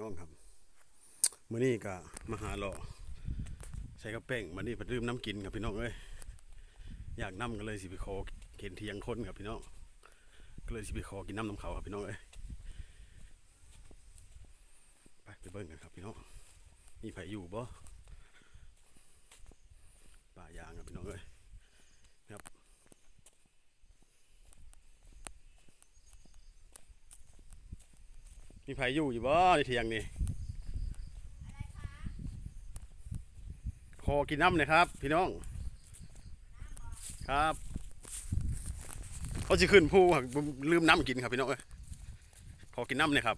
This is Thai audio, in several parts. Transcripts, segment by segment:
น้องครับมื้อนี้ก็มาหาหล่อใส่กระเป้งมื้อนี้เพิ่มน้ำกินครับพี่น้องเอ้ยอยากน้ำก็เลยสิไปขอเข็นเทียงคนครับพี่น้องก็เลยสิไปขอกินน้ำน้ำเขาครับพี่น้องเอ้ยไปไปเบิ่งกันครับพี่น้องมีไผอยู่บ่ป่ายางครับพี่น้องเอ้ยครับ มีไผอยู่อยู่บ่ในเทียงนี่ขอกินน้ำหน่อยครับ พี่น้อง ครับเขาจะขึ้นภูครับผมลืมน้ำกินครับพี่น้องเอ้ยขอกินน้ำหน่อยครับ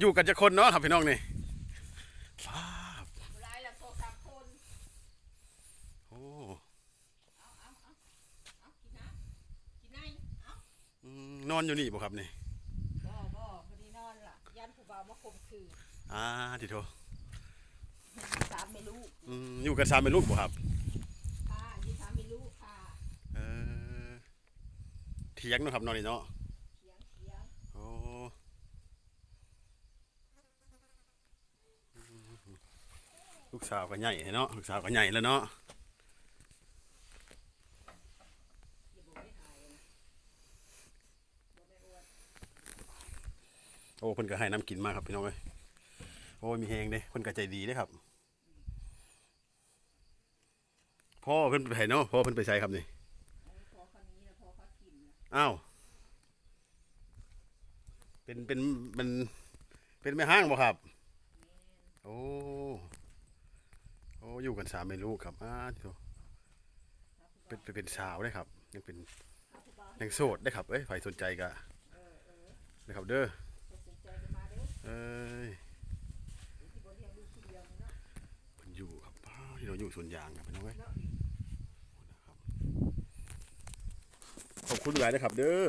อยู่กันจะคนเนาะครับพี่น้องนี่ว้าวหลายละโทรามคนโอ้นอนอยู่นี่บ่ครับนี่ บ่บ่พอดีนอนล่ะยันผู้ บ่าวมาข่มขืนอ่าทีโทสามไม่รู้อืมอยู่กันสามเป็นลูกบ่ครับ ค่ะยี่สามไม่รู้ค่ะเออเถียงเนาะครับนอนนี่เนาะเสียงเสียงโอ้ลูกสาวก็ใหญ่เนาะลูกสาวก็ใหญ่แล้วเนาะ อย่าบอกไม่หายนะบ่แม่อ้วน โอ้เพิ่นก็ให้น้ำกินมากครับพี่น้องเอ้ยโอ้ยมีแฮงเด้เพิ่นก็ใจดีเด้ครับพ่อเพิ่นไปไหนเนาะพ่อเพิ่นไปใส่ครับนี่อาพอคนนี้นะพอเขากินนอ้าวเป็นเป็นเป็นเป็นแม่ห้างบ่ครับ โอ้โอ้อยู่กันสามเมลูกครับอ้าทีเป็นเป็นสาวได้ครับยังเป็นยังโสดได้ครับเอ้ยใครสนใจก็เออเออนะครับเด้อ จะสนใจกันมาเด้อ เอ้ย เดี๋ยวที่บ่เลี้ยงลูกคนเดียวนี่เนาะ เพิ่นอยู่ครับ อยู่สวนยางครับพี่น้องเอ้ยขอบคุณหลายนะครับ เด้อ